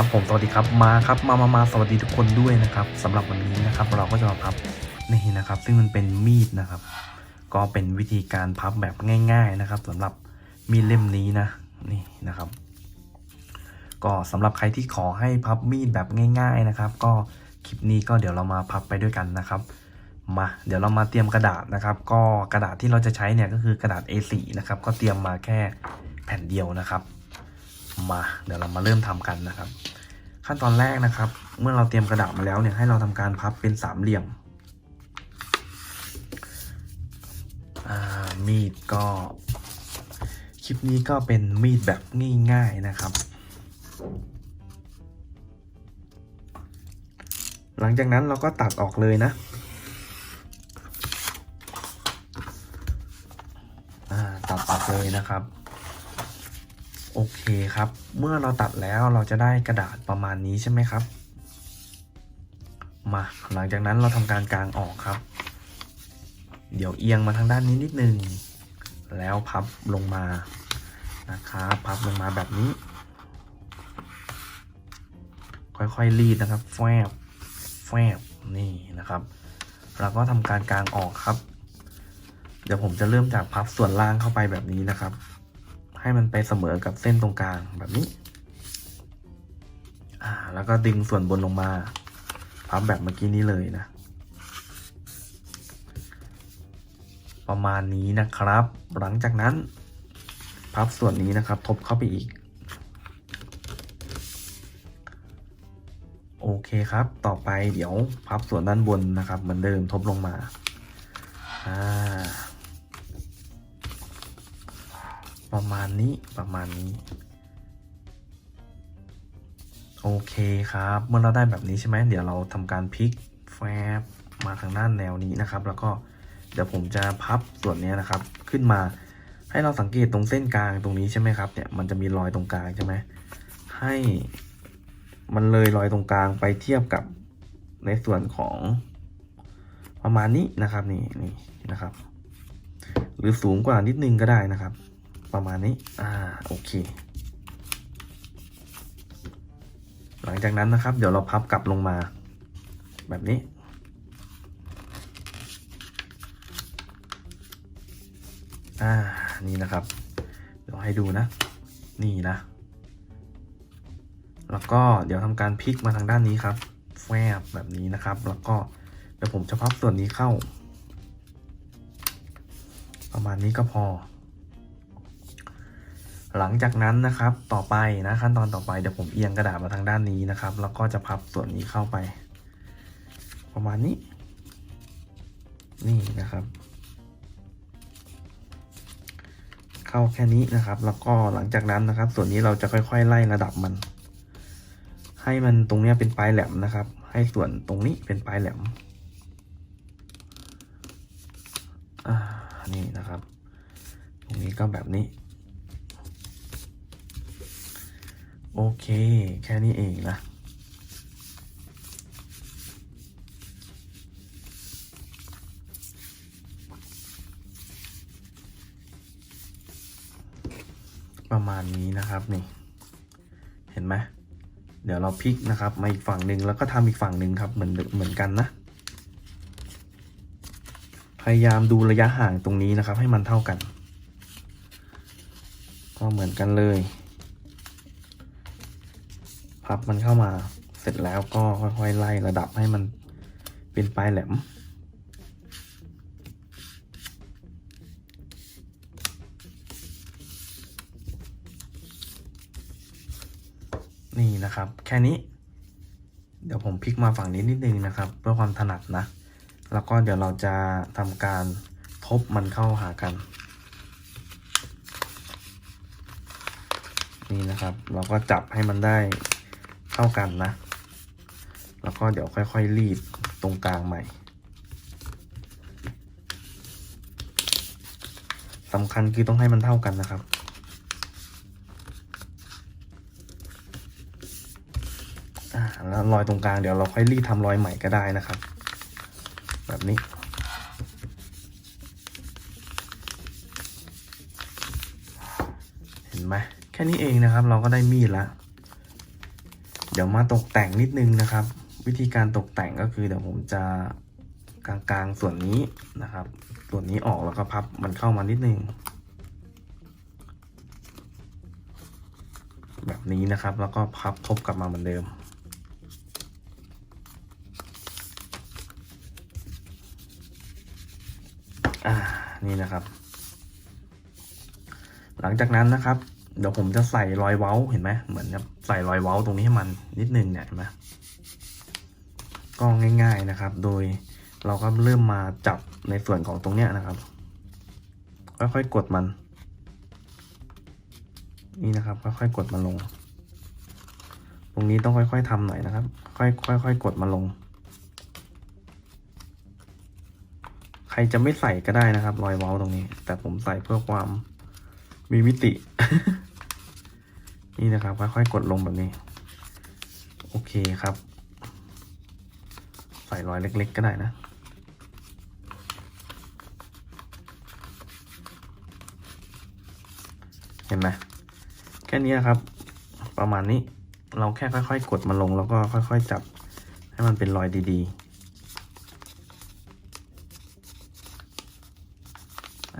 ครับผมสวัสดีครับมาครับมามามาสวัสดีทุกคนด้วยนะครับสำหรับวันนี้นะครับ เราก็จะมาพับนี่นะครับ ซึ่งมันเป็นมีดนะครับ ก็เป็นวิธีการพับแบบง่าย ๆนะครับสำหรับมีดเล่มนี้นะนี่นะครับ ก็สำหรับใครที่ขอให้พับมีดแบบง่าย ๆนะครับ ก็คลิปนี้ก็เดี๋ยวเรามาพับไปด้วยกันนะครับ มาเดี๋ยวเรามาเตรียมกระดาษนะครับ ก็กระดาษที่เราจะใช้เนี่ยก็คือกระดาษ A4 นะครับ ก็เตรียมมาแค่แผ่นเดียวนะครับ มาเดี๋ยวเรามาเริ่มทำกันนะครับ ขั้นตอนแรกนะครับ เมื่อเราเตรียมกระดาษมาแล้วเนี่ยให้เราทำการพับเป็นสามเหลี่ยมมีดก็ คลิปนี้ก็เป็นมีดแบบง่ายๆนะครับ หลังจากนั้นเราก็ตัดออกเลยนะตัดออกเลยนะครับ โอเคครับ เมื่อเราตัดแล้วเราจะได้กระดาษประมาณนี้ใช่ไหมครับ มาหลังจากนั้นเราทำการกางออกครับ เดี๋ยวเอียงมาทางด้านนี้นิดนึง แล้วพับลงมานะครับพับลงมาแบบนี้ ค่อยๆรีดนะครับ แฟบแฟบนี่นะครับ เราก็ทำการกางออกครับ เดี๋ยวผมจะเริ่มจากพับส่วนล่างเข้าไปแบบนี้นะครับ ให้มันไปเสมอกับเส้นตรงกลางแบบนี้ อ่า แล้วก็ดึงส่วนบนลงมาพับแบบเมื่อกี้นี้เลยนะ ประมาณนี้นะครับ หลังจากนั้น พับส่วนนี้นะครับ ทบเข้าไปอีก โอเคครับ ต่อไปเดี๋ยวพับส่วนด้านบนนะครับ เหมือนเดิมทบลงมา อ่า ประมาณนี้ประมาณนี้ โอเคครับ เมื่อเราได้แบบนี้ใช่ไหมเดี๋ยวเราทำการพลิกแฟบมาทางด้านแนวนี้นะครับ แล้วก็เดี๋ยวผมจะพับส่วนนี้นะครับ ขึ้นมาให้เราสังเกตตรงเส้นกลางตรงนี้ใช่ไหมครับเนี่ยมันจะมีรอยตรงกลางใช่ไหมให้มันเลยรอยตรงกลางไปเทียบกับในส่วนของประมาณนี้นะครับนี่นี่นะครับ หรือสูงกว่านิดนึงก็ได้นะครับ ประมาณนี้ อ่า โอเค หลังจากนั้นนะครับ เดี๋ยวเราพับกลับลงมา แบบนี้ อ่า นี่นะครับ เดี๋ยวให้ดูนะ นี่นะ แล้วก็เดี๋ยวทำการพลิกมาทางด้านนี้ครับ แฟบแบบนี้นะครับ แล้วก็เดี๋ยวผมจะพับส่วนนี้เข้า ประมาณนี้ก็พอ หลังจากนั้นนะครับต่อไปนะขั้นตอนต่อไปเดี๋ยวผมเอียงกระดาษมาทางด้านนี้นะครับ แล้วก็จะพับส่วนนี้เข้าไป ประมาณนี้ นี่นะครับ เข้าแค่นี้นะครับ แล้วก็หลังจากนั้นนะครับ ส่วนนี้เราจะค่อย ๆ ไล่ระดับมัน ให้มันตรงนี้เป็นปลายแหลมนะครับ ให้ส่วนตรงนี้เป็นปลายแหลมอ่านี่นะครับ ตรงนี้ก็แบบนี้ โอเค แค่นี้เองนะ ประมาณนี้นะครับนี่ เห็นไหมเดี๋ยวเราพลิกนะครับ มาอีกฝั่งหนึ่งแล้วก็ทำอีกฝั่งหนึ่งครับเหมือนเหมือนกันนะ พยายามดูระยะห่างตรงนี้นะครับ ให้มันเท่ากัน ก็เหมือนกันเลย พับมันเข้ามา เสร็จแล้วก็ค่อยๆไล่ระดับให้มันเป็นปลายแหลม นี่นะครับ แค่นี้ เดี๋ยวผมพลิกมาฝั่งนี้นิดนึงนะครับ เพื่อความถนัดนะ แล้วก็เดี๋ยวเราจะทำการทบมันเข้าหากันนี่นะครับ เราก็จับให้มันได้ เท่ากันนะ แล้วก็เดี๋ยวค่อยๆรีดตรงกลางใหม่สำคัญคือต้องให้มันเท่ากันนะครับ แล้วรอยตรงกลางเดี๋ยวเราค่อยรีดทำรอยใหม่ก็ได้นะครับ แบบนี้เห็นไหมแค่นี้เองนะครับ เราก็ได้มีดละ ดี๋ยวมาตกแต่งนิดนึงนะครับ วิธีการตกแต่งก็คือเดี๋ยวผมจะกลางๆส่วนนี้นะครับ ส่วนนี้ออกแล้วก็พับมันเข้ามานิดนึง แบบนี้นะครับแล้วก็พับทบกลับมาเหมือนเดิมอ่านี่นะครับ หลังจากนั้นนะครับ เดี๋ยวผมจะใส่รอยเว้าเห็นไหมเหมือนกับใส่รอยเว้าตรงนี้ให้มันนิดนึงเนี่ยเห็นไหมก็ง่าย ๆนะครับ โดยเราก็เริ่มมาจับในส่วนของตรงเนี้ยนะครับ ค่อยๆกดมัน นี่นะครับค่อยๆกดมันลง ตรงนี้ต้องค่อยๆทำหน่อยนะครับ ค่อยๆค่อยๆกดมันลง ใครจะไม่ใส่ก็ได้นะครับ รอยเว้าตรงนี้ แต่ผมใส่เพื่อความมีมิติ นี่นะครับค่อยๆกดลงแบบนี้ โอเคครับ ใส่รอยเล็ก ๆ ก็ได้นะเห็นไหมแค่นี้ครับ ประมาณนี้เราแค่ค่อยๆ กดมันลงแล้วก็ค่อย ๆ จับให้มันเป็นรอยดีๆ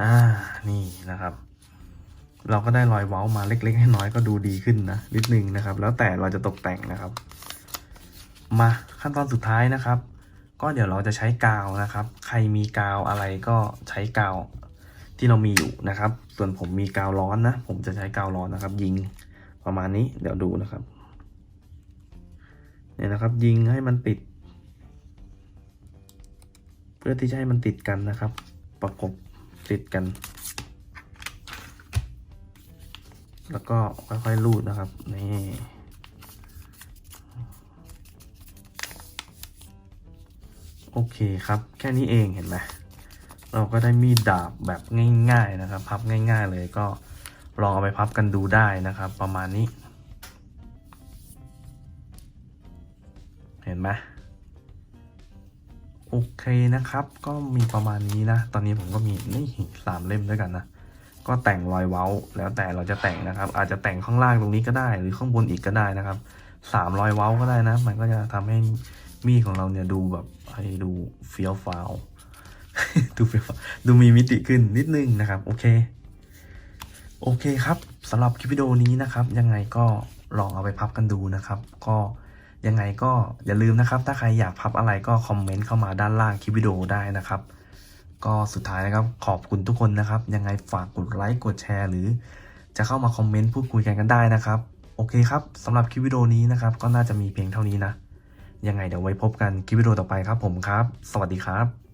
อ่า นี่นะครับ เราก็ได้รอยเว้ามาเล็กๆให้น้อยก็ดูดีขึ้นนะนิดนึงนะครับ แล้วแต่เราจะตกแต่งนะครับ มาขั้นตอนสุดท้ายนะครับ ก็เดี๋ยวเราจะใช้กาวนะครับ ใครมีกาวอะไรก็ใช้กาวที่เรามีอยู่นะครับ ส่วนผมมีกาวร้อนนะ ผมจะใช้กาวร้อนนะครับ ยิงประมาณนี้เดี๋ยวดูนะครับเนี่ยนะครับ ยิงให้มันติด เพื่อที่จะให้มันติดกันนะครับ ประกบติดกัน แล้วก็ค่อยๆลูดนะครับ นี่โอเคครับ แค่นี้เองเห็นไหมเราก็ได้มีดดาบแบบง่ายๆนะครับ พับง่าย ๆ เลยก็ลองเอาไปพับกันดูได้นะครับ ประมาณนี้ เห็นไหมโอเคนะครับ ก็มีประมาณนี้นะ ตอนนี้ผมก็มีนี่สามเล่มด้วยกันนะ ก็แต่งรอยเว้าแล้วแต่เราจะแต่งนะครับ อาจจะแต่งข้างล่างตรงนี้ก็ได้ หรือข้างบนอีกก็ได้นะครับสามรอยเว้าก็ได้นะ มันก็จะทำให้มีดของเราเนี่ยดูแบบให้ดูเฟี้ยวฟ้าวดูเฟี้ยวฟ้าวดูมีมิติขึ้นนิดนึงนะครับ โอเค โอเคครับสำหรับคลิปวิดีโอนี้นะครับ ยังไงก็ลองเอาไปพับกันดูนะครับ ก็ยังไงก็อย่าลืมนะครับ ถ้าใครอยากพับอะไรก็คอมเมนต์เข้ามาด้านล่างคลิปวิดีโอได้นะครับ ก็สุดท้ายนะครับขอบคุณทุกคนนะครับ ยังไงฝากกดไลค์กดแชร์ หรือจะเข้ามาคอมเมนต์พูดคุยกันกันได้นะครับ โอเคครับสำหรับคลิปวิดีโอนี้นะครับ ก็น่าจะมีเพียงเท่านี้นะ ยังไงเดี๋ยวไว้พบกันคลิปวิดีโอต่อไปครับผมครับ สวัสดีครับ